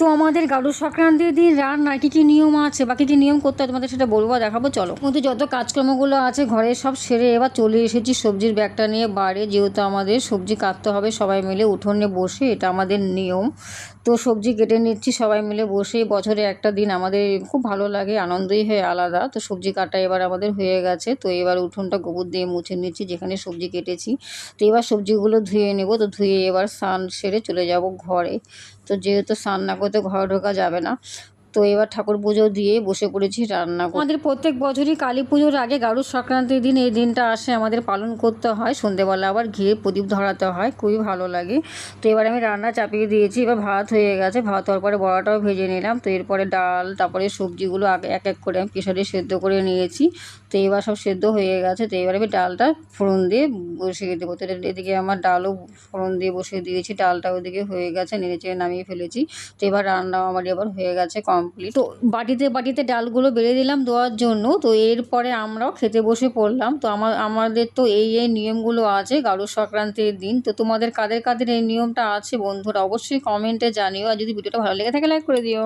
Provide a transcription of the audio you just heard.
তো আমাদের গাড়ু সংক্রান্তির দিন রান্নার কী কী নিয়ম আছে বা কী কী নিয়ম করতে হয় তোমাদের সেটা বলব দেখাবো, চলো। কিন্তু যত কাজকর্মগুলো আছে ঘরে সব সেরে এবার চলে এসেছি সবজির ব্যাগটা নিয়ে বাড়ি, যেহেতু আমাদের সবজি কাটতে হবে, সবাই মিলে উঠোনে বসে এটা আমাদের নিয়ম। তো সবজি কেটে নিচ্ছি, সবাই মিলে বসে বছরে একটা দিন আমাদের খুব ভালো লাগে, আনন্দই হয় আলাদা। তো সবজি কাটা এবার আমাদের হয়ে গেছে, তো এবার উঠোনটা গোবর দিয়ে মুছে নিচ্ছি, যেখানে সবজি কেটেছি। তো এবার সবজিগুলো ধুয়ে নেব, তো ধুয়ে এবার স্নান সেরে চলে যাব ঘরে। তো যেহেতু স্নান না করতে ঘরে ঢোকা যাবে না। তো এবার ঠাকুর পুজো দিয়ে বসে পড়েছি রান্না আমাদের প্রত্যেক বছরই কালী পুজোর আগে গারুর সংক্রান্তির দিন এই দিনটা আসে, আমাদের পালন করতে হয়। সন্ধেবেলা আবার ঘিরে প্রদীপ ধরাতে হয়, খুবই ভালো লাগে। তো এবার আমি রান্না চাপিয়ে দিয়েছি, এবার ভাত হয়ে গেছে। ভাত হওয়ার পরে বড়াটাও ভেজে নিলাম। তো এরপরে ডাল, তারপরে সবজিগুলো আগে এক এক করে আমি প্রেশারে সেদ্ধ করে নিয়েছি। তো এবার সব সেদ্ধ হয়ে গেছে। তো এবার আমি ডালটা ফোড়ন দিয়ে বসিয়ে দেবো। তো এদিকে আমার ডালও ফোড়ন দিয়ে বসিয়ে দিয়েছি। ডালটা ওদিকে হয়ে গেছে, নেড়ে চেড়ে নামিয়ে ফেলেছি। তো এবার রান্নাও আমার এবার হয়ে গেছে কমপ্লিট তো বাটিতে বাটিতে ডালগুলো বেড়ে দিলাম দেওয়ার জন্য। তো এরপরে আমরাও খেতে বসে পড়লাম। তো আমার আমাদের তো এই এই নিয়মগুলো আছে গারু সংক্রান্তির দিন। তো তোমাদের কাদের কাদের এই নিয়মটা আছে বন্ধুরা অবশ্যই কমেন্টে জানিও। আর যদি ভিডিওটা ভালো লেগে থাকে লাইক করে দিও।